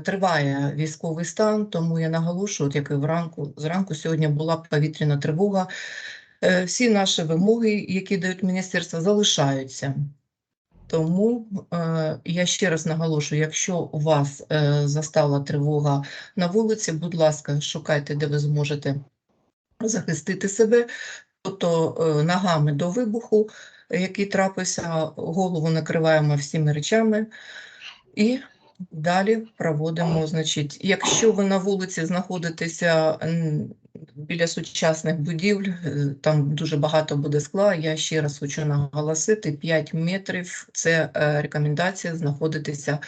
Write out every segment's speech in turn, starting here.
Триває військовий стан, тому я наголошую, от як і вранку, зранку сьогодні була повітряна тривога. Е, Всі наші вимоги, які дають міністерство, залишаються. Тому е, я ще раз наголошую, якщо у вас е, застала тривога на вулиці, будь ласка, шукайте, де ви зможете захистити себе, тобто ногами до вибуху, який трапився, голову накриваємо всіми речами і далі проводимо. Значить, якщо ви на вулиці знаходитеся біля сучасних будівель, е, там дуже багато буде скла. Я ще раз хочу наголосити: 5 метрів це е, рекомендація знаходитися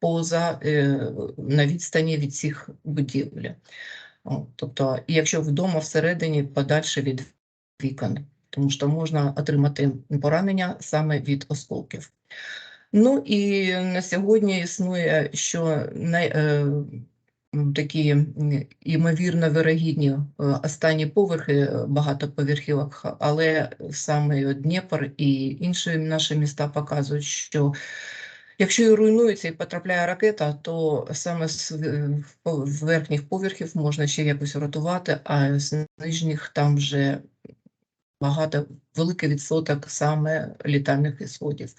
поза е, на відстані від цих будівель. Тобто, якщо вдома всередині подальше від вікон, тому що можна отримати поранення саме від осколків. Ну і на сьогодні існує, що най, е, такі імовірно вирогідні е, останні поверхи е, багатоповерхівок, але саме Дніпр і інші наші міста показують, що Якщо і руйнується і потрапляє ракета, то саме з верхніх поверхів можна ще якось врятувати, а з нижніх там вже багато великий відсоток саме літальних ісходів.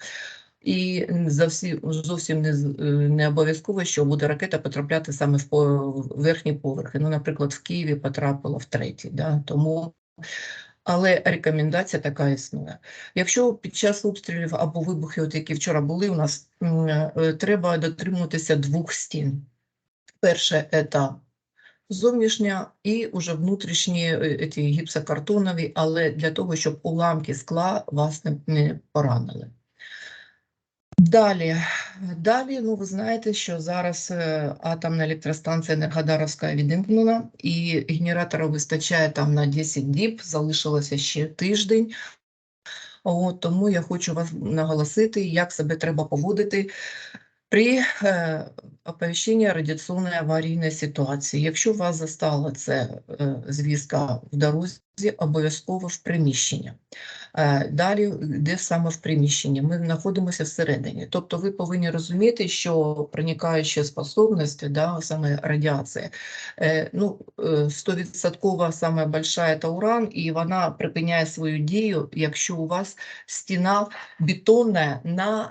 І за всі зовсім не, е, не обов'язково, що буде ракета потрапляти саме в верхні поверхи. Ну, наприклад, в Києві потрапила в третій, да? тому але рекомендація така існує. Якщо під час обстрілів або вибухів, які вчора були у нас, е, треба дотримуватися двох стін. Перше це зовнішня і уже внутрішні е, ті гіпсокартонові, але для того, щоб уламки скла вас не поранили. Далі, далі, ну ви знаєте, що зараз е, атомна електростанція Енергодаровська відімкнена, і генератора вистачає там на 10 діб, залишилося ще тиждень. От, тому я хочу вас наголосити, як себе треба поводити при е, оповіщенні радіаційної аварійної ситуації. Якщо вас застала це е, звістка в дорозі, обов'язково в приміщенні. Е, Далі, де саме в приміщенні, ми знаходимося всередині. Тобто ви повинні розуміти, що проникаюча способність, да, саме радіація, ну, е, 100% саме большая це уран, і вона припиняє свою дію, якщо у вас стіна бетонна на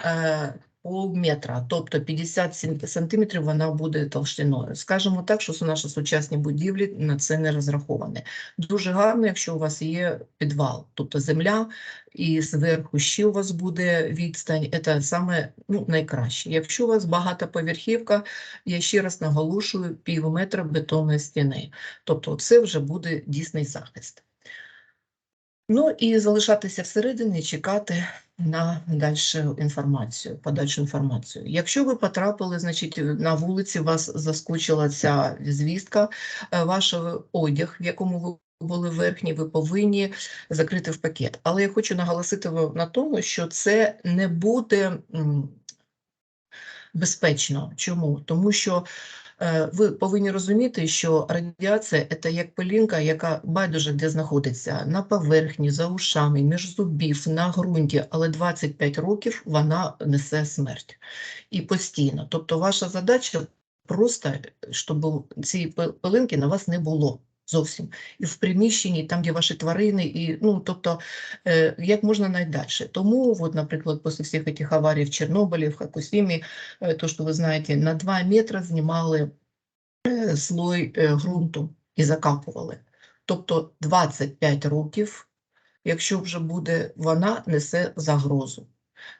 полметра, тобто 50 см сантиметрів вона буде толщиною. Скажімо так, що наші сучасні будівлі на це не розраховані. Дуже гарно, якщо у вас є підвал, тобто земля, і зверху ще у вас буде відстань, це саме ну, найкраще. Якщо у вас багатоповерхівка, я ще раз наголошую, пів метра бетонної стіни. Тобто це вже буде дійсний захист. Ну і залишатися всередині, чекати на дальшу інформацію, подальшу інформацію. Якщо ви потрапили, значить, на вулиці вас заскочила ця звістка, е, ваш одяг, в якому ви були верхні, ви повинні закрити в пакет. Але я хочу наголосити вам на тому, що це не буде безпечно. Чому? Тому що ви повинні розуміти, що радіація це як пилінка, яка байдуже де знаходиться на поверхні, за ушами, між зубів, на ґрунті, але 25 років вона несе смерть і постійно. Тобто, ваша задача просто, щоб цієї пилинки на вас не було. Зовсім і в приміщенні, там, де ваші тварини, і ну тобто е, як можна найдальше. Тому, от, наприклад, після всіх цих аварій в Чорнобилі, в Хакусімі, е, то, що ви знаєте, на 2 метри знімали е, слой е, ґрунту і закапували. Тобто 25 років, якщо вже буде, вона несе загрозу.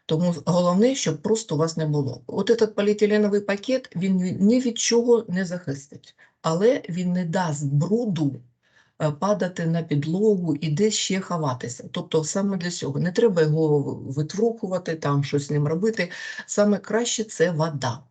Тому головне, щоб просто у вас не було. От этот поліетиленовий пакет, він ні- від чого не захистить, але він не дасть бруду е, падати на підлогу і десь ще ховатися. Тобто саме для цього не треба його витрухувати, там щось з ним робити. Саме краще це вода,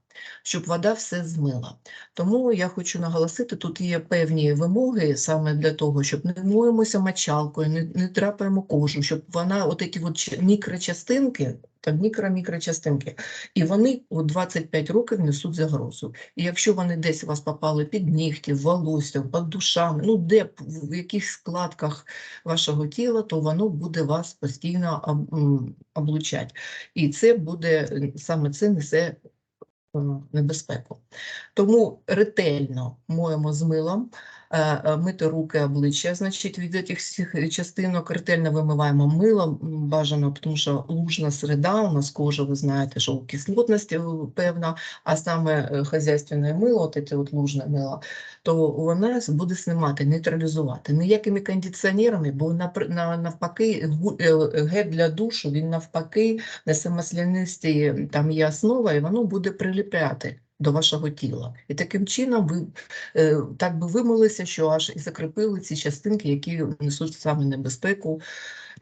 щоб вода все змила. Тому я хочу наголосити, тут є певні вимоги саме для того, щоб не моємося мочалкою, не, не трапаємо кожу, щоб вона, от такі от мікрочастинки, там мікро-мікрочастинки, і вони у 25 років несуть загрозу. І якщо вони десь у вас попали під нігті, волосся, під душами, ну де в яких складках вашого тіла, то воно буде вас постійно об- облучати. І це буде, саме це несе небезпеку. Тому ретельно моємо з милом, мити руки, обличчя, значить, від цих всіх частинок ретельно вимиваємо милом, бажано, тому що лужна середа, у нас кожа, ви знаєте, що кислотність е, певна, а саме е, хазяйственне мило, от це от лужне мило, то вона буде знімати, нейтралізувати. Ніякими кондиціонерами, бо навпаки, е, гель для душу, він навпаки несе маслянисті, там є основа, і воно буде приліпляти до вашого тіла. І таким чином ви е, так би вимилися, що аж і закріпили ці частинки, які несуть саме небезпеку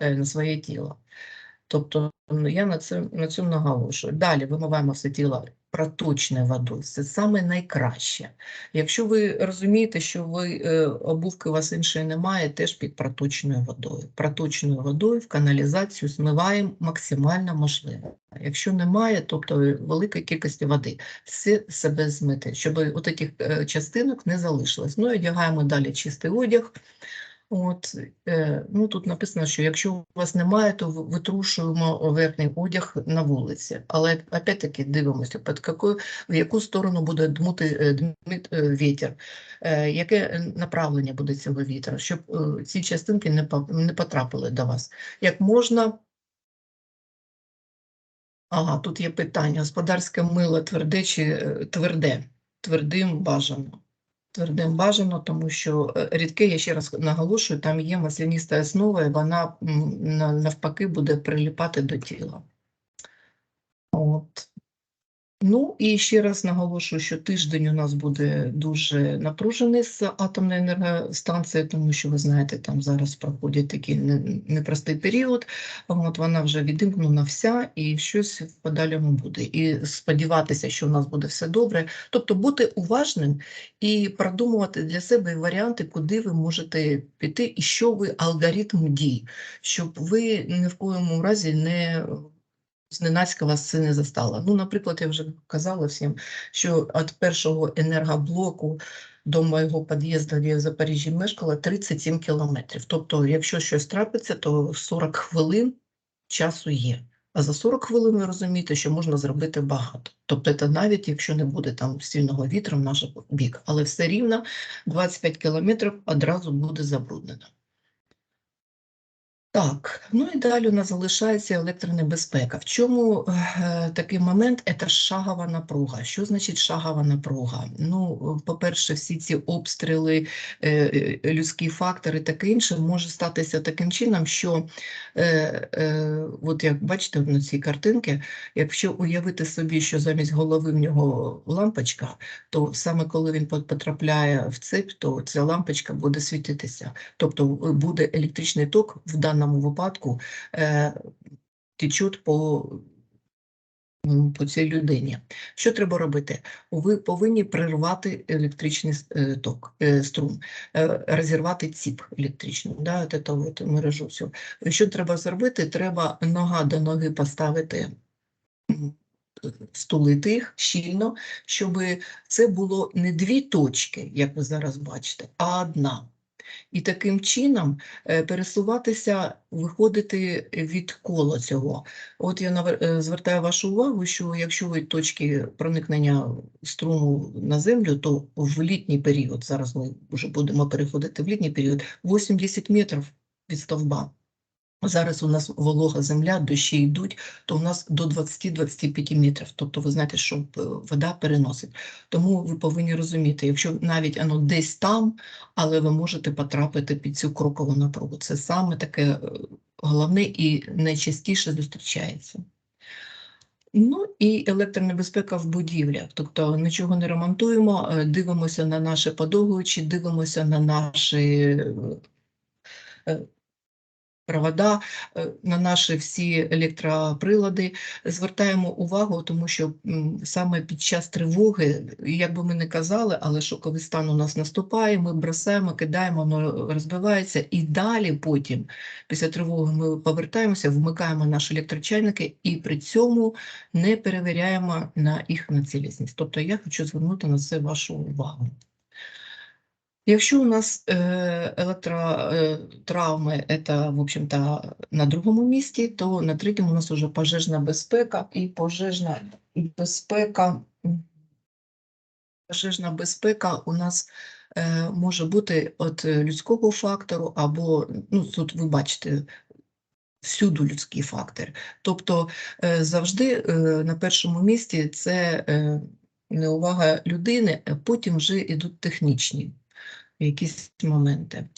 е, на своє тіло. Тобто ну, я на це на цьому наголошую. Далі вимиваємо все тіло проточною водою. Це саме найкраще. Якщо ви розумієте, що ви е, обувки у вас іншої немає, теж під проточною водою. Проточною водою в каналізацію змиваємо максимально можливо. Якщо немає, тобто великої кількості води, все себе змити, щоб от таких е, частинок не залишилось. Ну і одягаємо далі чистий одяг. От, е, ну, тут написано, що якщо у вас немає, то витрушуємо верхній одяг на вулиці. Але опять-таки дивимося, під якою, в яку сторону буде дмути е, дмит, вітер, яке направлення буде цього вітру, щоб ці частинки не потрапили до вас. Як можна. Ага, тут є питання: господарське мило тверде чи е, тверде? Твердим бажано. Твердим бажано, тому що е, рідке, я ще раз наголошую, там є масляніста основа, і вона навпаки буде приліпати до тіла. От. Ну і ще раз наголошую, що тиждень у нас буде дуже напружений з атомної енергостанції, тому що ви знаєте, там зараз проходить такий непростий період. От вона вже відімкнена вся, і щось в подальшому буде. І сподіватися, що у нас буде все добре. Тобто бути уважним і продумувати для себе варіанти, куди ви можете піти, і що ви алгоритм дій, щоб ви ні в коєму разі не зненацька вас це не застало. Ну, наприклад, я вже казала всім, що від першого енергоблоку до моєго під'їзду, де я в Запоріжжі мешкала, 37 кілометрів. Тобто, якщо щось трапиться, то 40 хвилин часу є. А за 40 хвилин ви розумієте, що можна зробити багато. Тобто, це навіть якщо не буде там сильного вітру в наш бік, але все рівно 25 кілометрів одразу буде забруднено. Так, ну і далі у нас залишається електронебезпека. В чому е, такий момент? Це шагова напруга. Що значить шагова напруга? Ну, по-перше, всі ці обстріли, е, е, людські фактори, таке інше може статися таким чином, що, е, е, от як бачите на цій картинці, якщо уявити собі, що замість голови в нього лампочка, то саме коли він потрапляє в цеп, то ця лампочка буде світитися. Тобто е, буде електричний ток в даному випадку е, течуть по, по цій людині. Що треба робити? Ви повинні прервати електричний е, ток, е, струм, е, розірвати ціп електричний, да, от от мережу всю. Що треба зробити? Треба нога до ноги поставити. Стулити їх щільно, щоб це було не дві точки, як ви зараз бачите, а одна. І таким чином е, пересуватися, виходити від кола цього. От я е, звертаю вашу увагу, що якщо ви точки проникнення струму на землю, то в літній період, зараз ми вже будемо переходити в літній період, 80 метрів від стовба. Зараз у нас волога земля, дощі йдуть, то у нас до 20-25 метрів. Тобто ви знаєте, що е, вода переносить. Тому ви повинні розуміти, якщо навіть воно десь там, але ви можете потрапити під цю крокову напругу. Це саме таке е, головне і найчастіше зустрічається. Ну і електронебезпека в будівлях. Тобто нічого не ремонтуємо, е, дивимося на наші подовгуючі, дивимося на наші провода, е, на наші всі електроприлади. Звертаємо увагу, тому що саме під час тривоги, як би ми не казали, але шоковий стан у нас наступає, ми бросаємо, кидаємо, воно розбивається, і далі потім, після тривоги, ми повертаємося, вмикаємо наші електрочайники і при цьому не перевіряємо на їх на цілісність. Тобто я хочу звернути на це вашу увагу. Якщо у нас електротравми це, в общем-то, на другому місці, то на третьому у нас вже пожежна безпека і пожежна безпека пожежна безпека у нас е, може бути від людського фактору, або ну тут ви бачите. Всюду людський фактор. Тобто завжди на першому місці це неувага людини, потім вже йдуть технічні якісь моменти.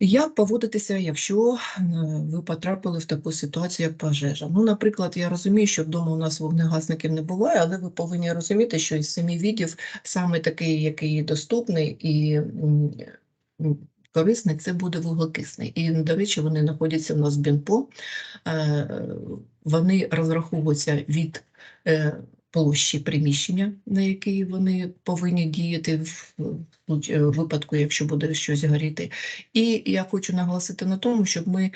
Як поводитися, якщо е, ви потрапили в таку ситуацію, як пожежа? Ну, наприклад, я розумію, що вдома у нас вогнегасників не буває, але ви повинні розуміти, що із семи відів саме такий, який доступний і корисний, це буде вуглекисний. І, до речі, вони знаходяться у нас в БІНПО. Е, Вони розраховуються від е, площі приміщення, на якій вони повинні діяти в е, випадку, якщо буде щось горіти. І я хочу наголосити на тому, щоб ми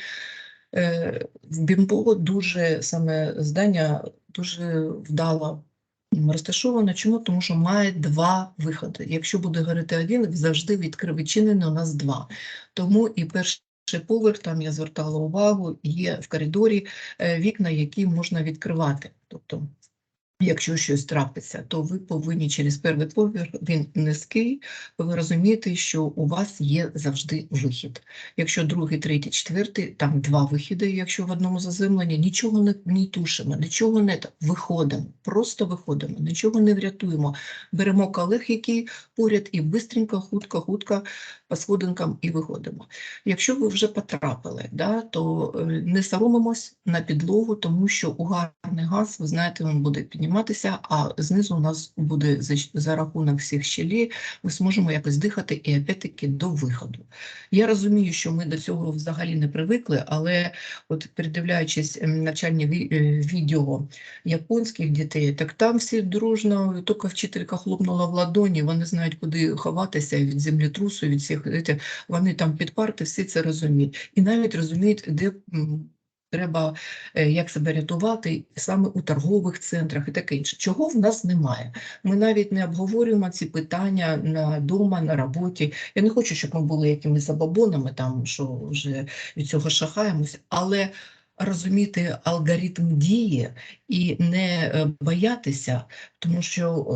е, в БІМПО дуже саме здання дуже вдало розташовано. Чому? Тому що має два виходи. Якщо буде горіти один, завжди відкрив відчинений у нас два. Тому і перший поверх, там я звертала увагу, є в коридорі е, вікна, які можна відкривати. Тобто Якщо щось трапиться, то ви повинні через перший поверх, він низький, ви розумієте, що у вас є завжди вихід. Якщо другий, третій, четвертий, там два вихіди, якщо в одному заземленні, нічого не, не тушимо, нічого не виходимо, просто виходимо, нічого не врятуємо. Беремо колег, які поряд, і бистренько, хутко, хутко по сходинкам і виходимо. Якщо ви вже потрапили, да, то е, не соромимось на підлогу, тому що угарний газ, ви знаєте, він буде підніматися, а знизу у нас буде за, за рахунок всіх щелей, ми зможемо якось дихати і опять-таки до виходу. Я розумію, що ми до цього взагалі не привикли, але от передивляючись ем, навчальні е, відео японських дітей, так там всі дружно, тільки вчителька хлопнула в ладоні, вони знають, куди ховатися від землетрусу, від всіх, знаєте, вони там під парти, всі це розуміють. І навіть розуміють, де треба, е, як себе рятувати саме у торгових центрах і таке інше. Чого в нас немає? Ми навіть не обговорюємо ці питання на дома, на роботі. Я не хочу, щоб ми були якимись забабонами, там що вже від цього шахаємося, але розуміти алгоритм дії і не е, боятися, тому що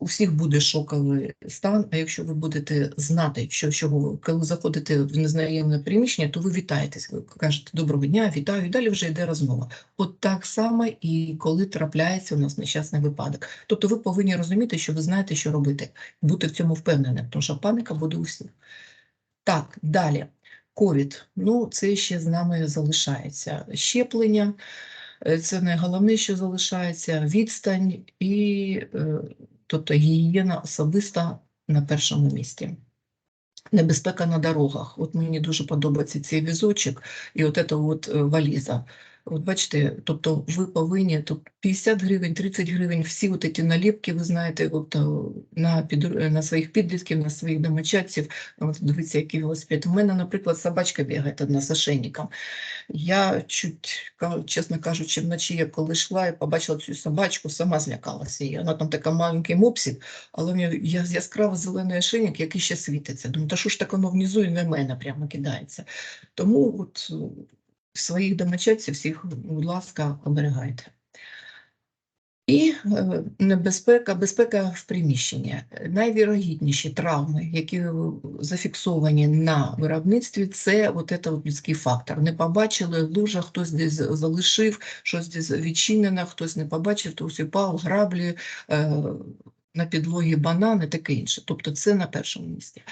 у всіх буде шоковий стан. А якщо ви будете знати, що чого ви- коли заходите в незнайоме приміщення, то ви вітаєтесь. Ви кажете доброго дня, вітаю, і далі вже йде розмова. От так само і коли трапляється у нас нещасний випадок. Тобто ви повинні розуміти, що ви знаєте, що робити, бути в цьому впевненим, тому що паніка буде у всіх. Так, далі. Ковід. Ну, це ще з нами залишається. Щеплення, е, це найголовніше, що залишається, відстань і е, тобто гігієна особиста на першому місці. Небезпека на дорогах. От мені дуже подобається цей візочок і от ця от е, валіза. От бачите, тобто ви повинні тут 50 гривень, 30 гривень, всі от ці наліпки, ви знаєте, е, на, під, на своїх підлітків, на своїх домочадців. От дивіться, який велосипед. У мене, наприклад, собачка бігає одна з ошейником. Я чуть, чесно кажучи, вночі, я коли йшла і побачила цю собачку, сама злякалася її. Вона там така маленький мопсик, але в я- яскраво зелений ошейник, який ще світиться. Думаю, та що ж так воно внизу і на мене прямо кидається. Тому от е, своїх домочадців всіх, будь ласка, оберігайте. І е, небезпека, безпека в приміщенні. Найвірогідніші травми, які зафіксовані на виробництві, це от це людський фактор. Не побачили лужа, хтось десь залишив, щось десь відчинено, хтось не побачив, хтось упав, граблі, е, на підлогі банани, таке інше. Тобто це на першому місці.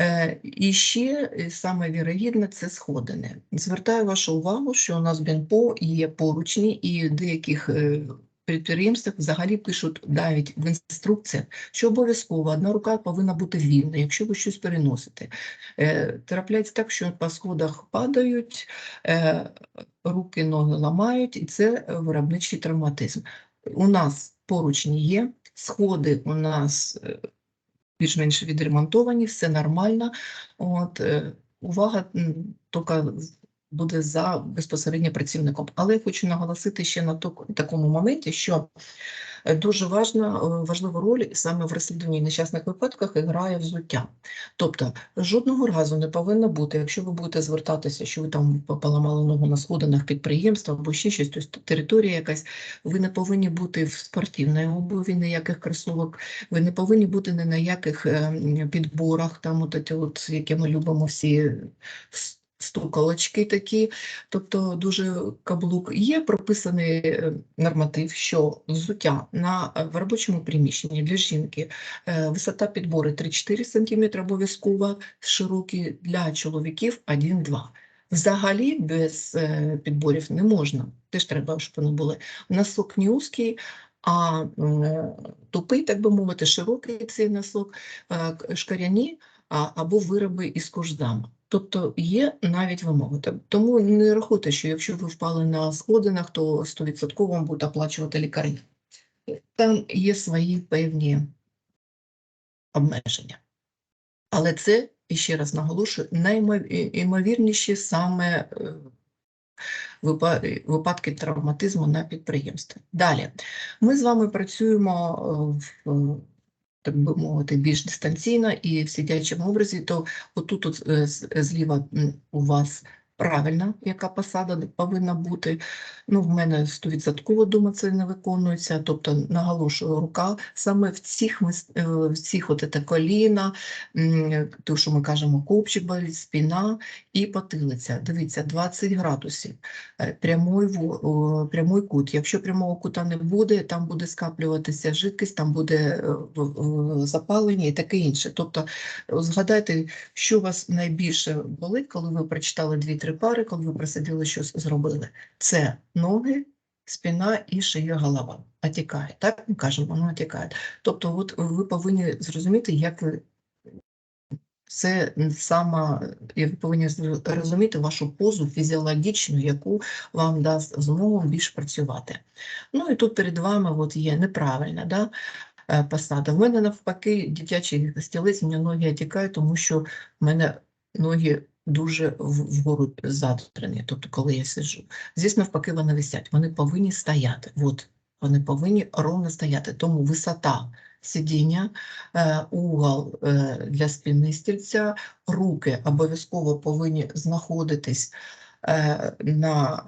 Е, І ще е, саме вірогідне це сходини. Звертаю вашу увагу, що у нас в БІНПО є поручні і в деяких е, підприємствах взагалі пишуть навіть в інструкціях, що обов'язково одна рука повинна бути вільна, якщо ви щось переносите. Трапляється так, що по сходах падають, руки, ноги ламають, і це виробничий травматизм. У нас поручні є, сходи у нас більш-менш відремонтовані, все нормально. От, е, увага тільки буде за безпосередньо працівником. Але я хочу наголосити ще на такому моменті, що Дуже важна, е, важливу роль саме в розслідуванні нещасних випадках грає взуття. Тобто жодного разу не повинно бути, якщо ви будете звертатися, що ви там поламали ногу на сходинах підприємства або ще щось, тобто територія якась, ви не повинні бути в спортивній обуві, ніяких кросовок, ви не повинні бути ні на яких е, підборах, там от, от, які ми любимо всі стуколочки такі, тобто дуже каблук. Є прописаний е, норматив, що взуття на е, в робочому приміщенні для жінки е, висота підбору 3-4 см обов'язково, широкі для чоловіків 1-2 Взагалі без підборів не можна. Теж треба, щоб вони були. Носок не узкий, а тупий, так би мовити, широкий цей носок, шкаряні або вироби із кожзама. Тобто є навіть вимоги. Тому не рахуйте, що якщо ви впали на сходинах, то 100% вам будуть оплачувати лікарі. Там є свої певні обмеження. Але це, і ще раз наголошую, найімовірніші саме е, випадки травматизму на підприємстві. Далі, ми з вами працюємо е, в, так би мовити, більш дистанційно і в сидячому образі, то отут от, е, з- зліва у вас правильна, яка посада повинна бути. Ну, в мене 100% дома це не виконується, тобто наголошую, рука саме в цих, е, в цих от це коліна, то, що ми кажемо, копчик болить, спина і потилиця. Дивіться, 20 градусів, е, прямой, во- о, прямой кут. Якщо прямого кута не буде, там буде скаплюватися жидкість, там буде е, запалення і таке інше. Тобто е, згадайте, що вас найбільше болить, коли ви прочитали 2-3 пари, коли ви просиділи, щось зробили. Це ноги, спина і шия голова. Отікає. Так ми кажемо, воно отікає. Тобто, от ви повинні зрозуміти, як ви це саме, і ви повинні розуміти вашу позу фізіологічну, яку вам дасть змогу більш працювати. Ну і тут перед вами от є неправильна да, е, посада. В мене навпаки дитячий стілець, мені ноги отікають, тому що в мене ноги дуже вгору задрені, тобто коли я сиджу. Здесь навпаки вони висять, вони повинні стояти. От, вони повинні ровно стояти. Тому висота сидіння, е, угол е, для спини стільця, руки обов'язково повинні знаходитись е, на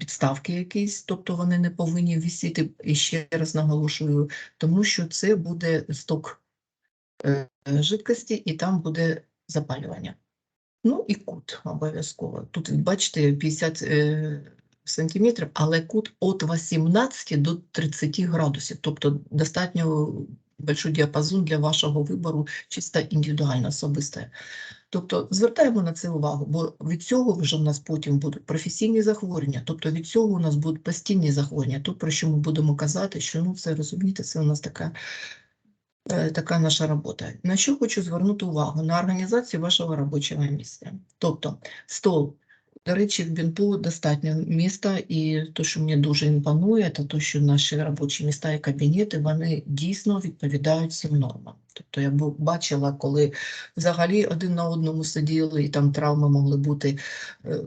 підставки якісь, тобто вони не повинні висіти, і ще раз наголошую, тому що це буде сток жидкості і там буде запалювання. Ну і кут обов'язково. Тут, бачите, 50 е, сантиметрів, але кут від 18 до 30 градусів, тобто достатньо большой діапазон для вашого вибору, чисто індивідуально, особисте. Тобто звертаємо на це увагу, бо від цього вже в нас потім будуть професійні захворювання, тобто від цього у нас будуть постійні захворювання. То, про що ми будемо казати, що ну це розумієте, це у нас така, така наша робота. На що хочу звернути увагу? На організацію вашого робочого місця. Тобто стол. До речі, в Бінпу достатньо міста, і те, що мені дуже імпонує, це те, що наші робочі міста і кабінети вони дійсно відповідають цим нормам. Тобто я бачила, коли взагалі один на одному сиділи, і там травми могли бути е,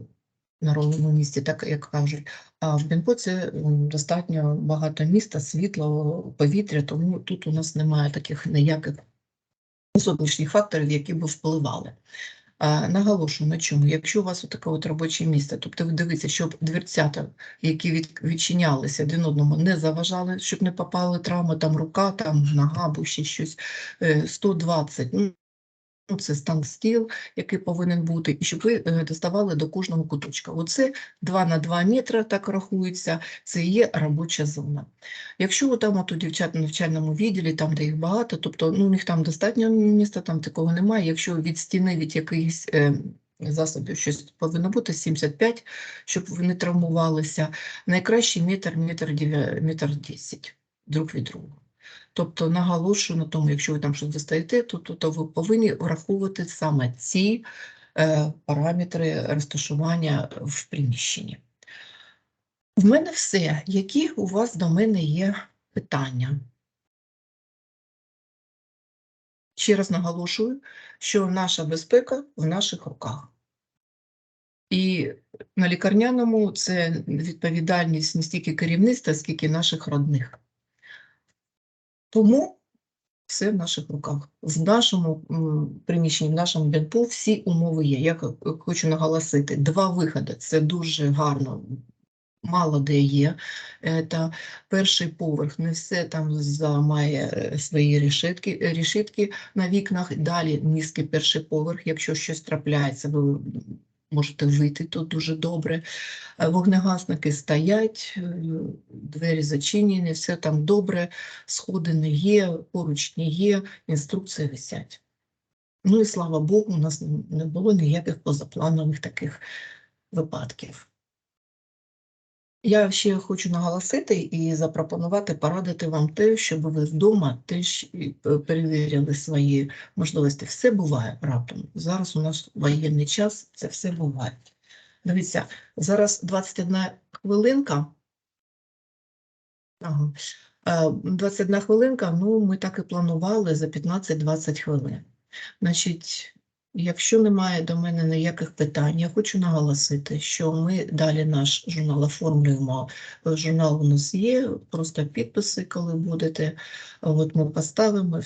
на ровному місці, так як кажуть. А в Бінпо це достатньо багато міста, світло, повітря, тому тут у нас немає таких ніяких зовнішніх факторів, які б впливали. Наголошую на чому, якщо у вас таке от робоче місце, тобто ви дивіться, щоб дверцята, які від, відчинялися один одному, не заважали, щоб не попали травми, там рука, там нога або ще щось, е, 120, ну, ну, це стан стіл, який повинен бути, і щоб ви е, доставали до кожного куточка. Оце 2 на 2 метри, так рахується, це є робоча зона. Якщо там от у дівчат на навчальному відділі, там, де їх багато, тобто ну, у них там достатньо міста, там такого немає. Якщо від стіни, від якихось е, засобів щось повинно бути 75, щоб вони травмувалися, найкращий метр, метр, метр 10 друг від друга. Тобто наголошую на тому, якщо ви там щось достаєте, то, то, то ви повинні враховувати саме ці е, параметри розташування в приміщенні. В мене все. Які у вас до мене є питання? Ще раз наголошую, що наша безпека в наших руках. І на лікарняному це відповідальність не стільки керівництва, скільки наших родних. Тому все в наших руках. В нашому приміщенні, в нашому бінпу всі умови є. Я хочу наголосити, два виходи. Це дуже гарно. Мало де є. Та перший поверх, не все там має е, свої решітки, е, решітки на вікнах. Далі низький перший поверх. Якщо щось трапляється, ви можете вийти тут дуже добре. Е, Вогнегасники стоять, е, двері зачинені, все там добре, сходи не є, поруч не є, інструкції висять. Ну і слава Богу, у нас не було ніяких позапланових таких випадків. Я ще хочу наголосити і запропонувати, порадити вам те, щоб ви вдома теж і перевірили свої можливості. Все буває раптом. Зараз у нас воєнний час, це все буває. Дивіться, зараз 21 хвилинка. Ага. Е, 21 хвилинка, ну ми так і планували за 15-20 хвилин. Значить, якщо немає до мене ніяких питань, я хочу наголосити, що ми далі наш журнал оформлюємо. Журнал у нас є, просто підписи, коли будете. От ми поставимо.